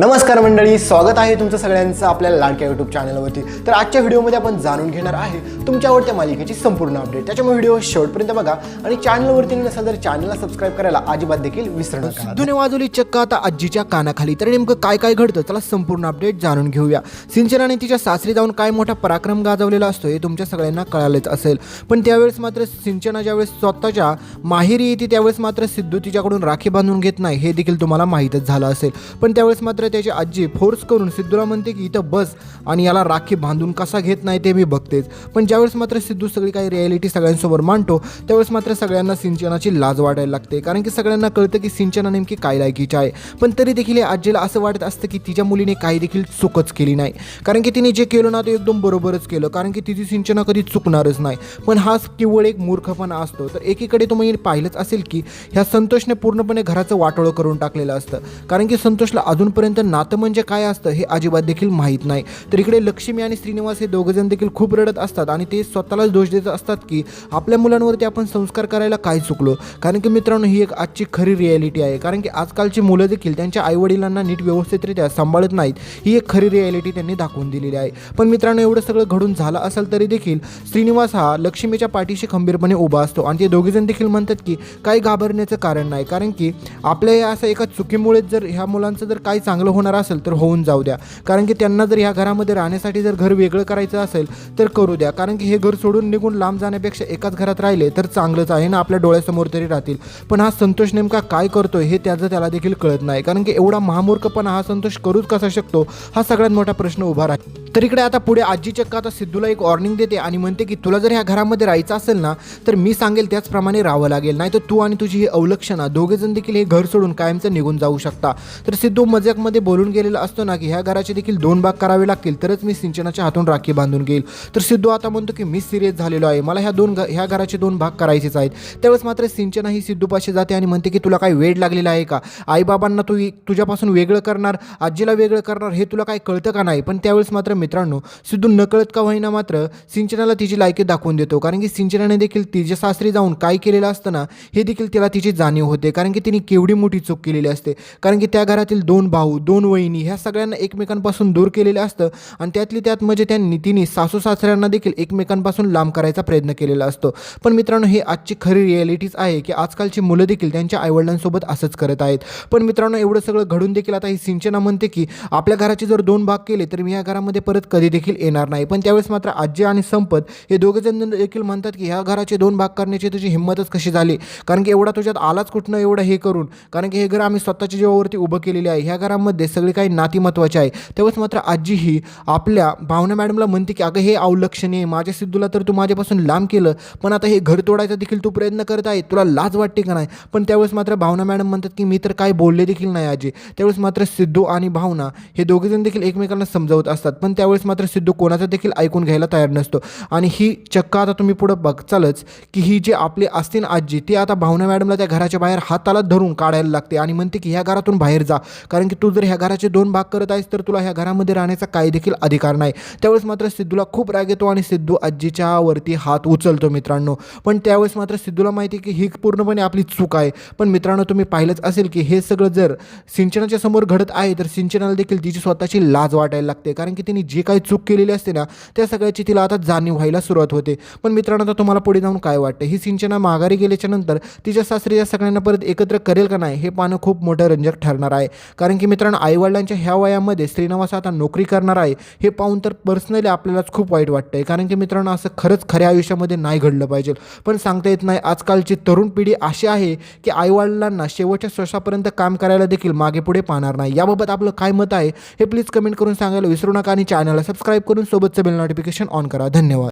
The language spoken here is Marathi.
नमस्कार मंडळी स्वागत आहे तुमचं सगळ्यांचं आपल्या लाडक्या यूट्यूब चॅनलवरती तर आजच्या व्हिडिओमध्ये आपण जाणून घेणार आहे तुमच्या आवडत्या मालिकेची संपूर्ण अपडेट त्याच्यामुळे व्हिडिओ शेवटपर्यंत बघा आणि चॅनलवरती नसेल तर चॅनलला सबस्क्राईब करायला अजिबात देखील विसरू नका. सिद्धूने वाजवली चक्क आता आजीच्या कानाखाली. तर नेमकं काय काय घडतं? चला संपूर्ण अपडेट जाणून घेऊया. सिंचनाने तिच्या सासरी जाऊन काय मोठा पराक्रम गाजवलेला असतो हे तुमच्या सगळ्यांना कळालेच असेल. पण त्यावेळेस मात्र सिंचना ज्यावेळेस स्वतःच्या माहेरी येते त्यावेळेस मात्र सिद्धू तिच्याकडून राखी बांधून घेत नाही हे देखील तुम्हाला माहीतच झालं असेल. पण त्यावेळेस मात्र त्याची आजी फोर्स करून सिद्धूला म्हणते की इथं बस आणि याला राखी बांधून कसा घेत नाही ते मी बघतेच. पण ज्यावेळेस मात्र सिद्धू सगळी काही रिॲलिटी सगळ्यांसमोर मांडतो त्यावेळेस मात्र सगळ्यांना सिंचनाची लाज वाटायला लागते. कारण की सगळ्यांना कळतं की सिंचना नेमकी काय लायकीची आहे. पण तरी देखील या आजीला असं वाटत असतं की तिच्या मुलीने काही देखील चुकच केली नाही. कारण की तिने जे केलं ना ते एकदम बरोबरच केलं. कारण की तिची सिंचना कधी चुकणारच नाही. पण हाच केवळ एक मूर्खपणा असतो. तर एकीकडे तुम्ही म्हणजे पाहिलंच असेल की ह्या संतोषने पूर्णपणे घराचं वाटोळं करून टाकलेलं असतं. कारण की संतोषला अजूनपर्यंत नातं म्हणजे काय असतं हे अजिबात देखील माहीत नाही. तर इकडे लक्ष्मी आणि श्रीनिवास हे दोघंजण देखील खूप रडत असतात आणि ते स्वतःलाच दोष देत असतात की आपल्या मुलांवरती आपण संस्कार करायला काय चुकलो? कारण की मित्रांनो ही एक आजची खरी रियालिटी आहे. कारण की आजकालची मुलं देखील त्यांच्या आईवडिलांना नीट व्यवस्थितरित्या सांभाळत नाहीत. ही एक खरी रियालिटी त्यांनी दाखवून दिलेली आहे. पण मित्रांनो एवढं सगळं घडून झालं असेल तरी देखील श्रीनिवास हा लक्ष्मीच्या पाठीशी खंबीरपणे उभा असतो आणि ते दोघेजण देखील म्हणतात की काही घाबरण्याचं कारण नाही. कारण की आपल्या या असं एका चुकीमुळेच जर ह्या मुलांचं जर काही चांगलं चांगलं होणार असेल तर होऊन जाऊ द्या. कारण की त्यांना जर ह्या घरामध्ये राहण्यासाठी जर घर वेगळं करायचं असेल तर करू द्या. कारण की हे घर सोडून निघून लांब जाण्यापेक्षा एकाच घरात राहिले तर चांगलंच आहे ना आपल्या डोळ्यासमोर तरी राहतील. पण हा संतोष नेमका काय करतोय हे त्याचं त्याला देखील कळत नाही. कारण की एवढा महामूर्खपणा हा संतोष करूच कसा शकतो? हा सगळ्यात मोठा प्रश्न उभा राहील. तर इकडे आता पुढे आजी चक्क आता सिद्धूला एक वॉर्निंग देते आणि म्हणते की तुला जर ह्या घरामध्ये राहायचं असेल ना तर मी सांगेल त्याचप्रमाणे राहावं लागेल. नाही तर तू आणि तुझी ही अवलक्षणा दोघेजण देखील हे घर सोडून कायमचं निघून जाऊ शकता. तर सिद्धू मजाकमध्ये बोलून गेलेला असतो ना की ह्या घराचे देखील दोन भाग करावे लागतील तरच मी सिंचनाच्या हातून राखी बांधून घेईल. तर सिद्धू आता म्हणतो की मी सिरियस झालेलो आहे. मला ह्या दोन घ- ह्या घराचे दोन भाग करायचेच आहेत. त्यावेळेस मात्र सिंचना ही सिद्धूपाशी जाते आणि म्हणते की तुला काय वेळ लागलेला आहे का? आईबाबांना तू तुझ्यापासून वेगळं करणार आजीला वेगळं करणार हे तुला काय कळतं का नाही? पण त्यावेळेस मात्र मित्रांनो सिद्धू नकळत का होईना मात्र सिंचनाला तिची लायकी दाखवून देतो. कारण की सिंचनाने देखील तिच्या सासरी जाऊन काय केलेलं असतं ना हे देखील तिला तिची जाणीव होते. कारण की तिने केवढी मोठी चूक केलेली असते. कारण की त्या घरातील दोन भाऊ दोन वहिनी ह्या सगळ्यांना एकमेकांपासून दूर केलेलं असतं आणि त्यातली त्यात म्हणजे त्या नितीने सासू सासऱ्यांना देखील एकमेकांपासून लांब करायचा प्रयत्न केलेला असतो. पण मित्रांनो हे आजची खरी रिॲलिटीज आहे की आजकालची मुलं देखील त्यांच्या आईवडिलांसोबत असंच करत आहेत. पण मित्रांनो एवढं सगळं घडून देखील आता ही सिंचना म्हणते की आपल्या घराचे जर दोन भाग केले तर मी या घरामध्ये परत कधी देखील येणार नाही. पण त्यावेळेस मात्र आजी आणि संपत हे दोघेजण देखील म्हणतात की ह्या घराचे दोन भाग करण्याची तुझी हिंमतच कशी झाली? कारण की एवढा तुझ्यात आलाच कुठनं एवढं हे करून? कारण की हे घर आम्ही स्वतःच्या जीवावरती उभं केलेले आहे. ह्या घरामध्ये सगळी काही नाती महत्त्वाचे आहे. तेव्हाच मात्र आजी ही आपल्या भावना मॅडमला म्हणते की अगं हे अवलक्षणीय माझ्या सिद्धूला तर तू माझ्यापासून लांब केलं पण आता हे घर तोडायचा देखील तू प्रयत्न करत आहे. तुला लाज वाटते का नाही? पण त्यावेळेस मात्र भावना मॅडम म्हणतात की मी तर काय बोलले देखील नाही आजी. त्यावेळेस मात्र सिद्धू आणि भावना हे दोघेजण देखील एकमेकांना समजावत असतात. पण त्यावेळेस मात्र सिद्धू कोणाचं देखील ऐकून घ्यायला तयार नसतो. आणि ही चक्क आता तुम्ही पुढं बघचालच की ही जी आपली असतील आजी ती आता भावना मॅडमला त्या घराच्या बाहेर हाताला धरून काढायला लागते आणि म्हणते की ह्या घरातून बाहेर जा. कारण की तू जर ह्या घराचे दोन भाग करत आहेस तर तुला ह्या घरामध्ये राहण्याचा काही देखील अधिकार नाही. त्यावेळेस मात्र सिद्धूला खूप राग येतो आणि सिद्धू आजीच्या वरती हात उचलतो मित्रांनो. पण त्यावेळेस मात्र सिद्धूला माहिती आहे की ही पूर्णपणे आपली चूक आहे. पण मित्रांनो तुम्ही पाहिलंच असेल की हे सगळं जर सिंचनाच्या समोर घडत आहे तर सिंचनाला देखील तिची स्वतःची लाज वाटायला लागते. कारण की तिने जी काही चूक केलेली असते ना त्या सगळ्याची तिला आता जाणीव व्हायला सुरुवात होते. पण मित्रांनो आता तुम्हाला पुढे जाऊन काय वाटतं? ही सिंचना माघारी गेल्याच्यानंतर तिच्या सासरी या सगळ्यांना परत एकत्र करेल का नाही हे पाहणं खूप मोठं रंजक ठरणार आहे. कारण की मित्रांनो आईवडिलांच्या ह्या वयामध्ये श्रीनिवास आता नोकरी करणार आहे हे पाहून तर पर्सनली आपल्यालाच खूप वाईट वाटतं आहे कारण की मित्रांनो असं खरंच खऱ्या आयुष्यामध्ये नाही घडलं पाहिजे. पण सांगता येत नाही आजकालची तरुण पिढी अशी आहे की आईवडिलांना शेवटच्या श्वासापर्यंत काम करायला देखील मागे पुढे पाहणार नाही. याबाबत आपलं काय मत आहे हे प्लीज कमेंट करून सांगायला विसरू नका आणि चॅनलला सबस्क्राईब करून सोबतचं बेल नोटिफिकेशन ऑन करा. धन्यवाद.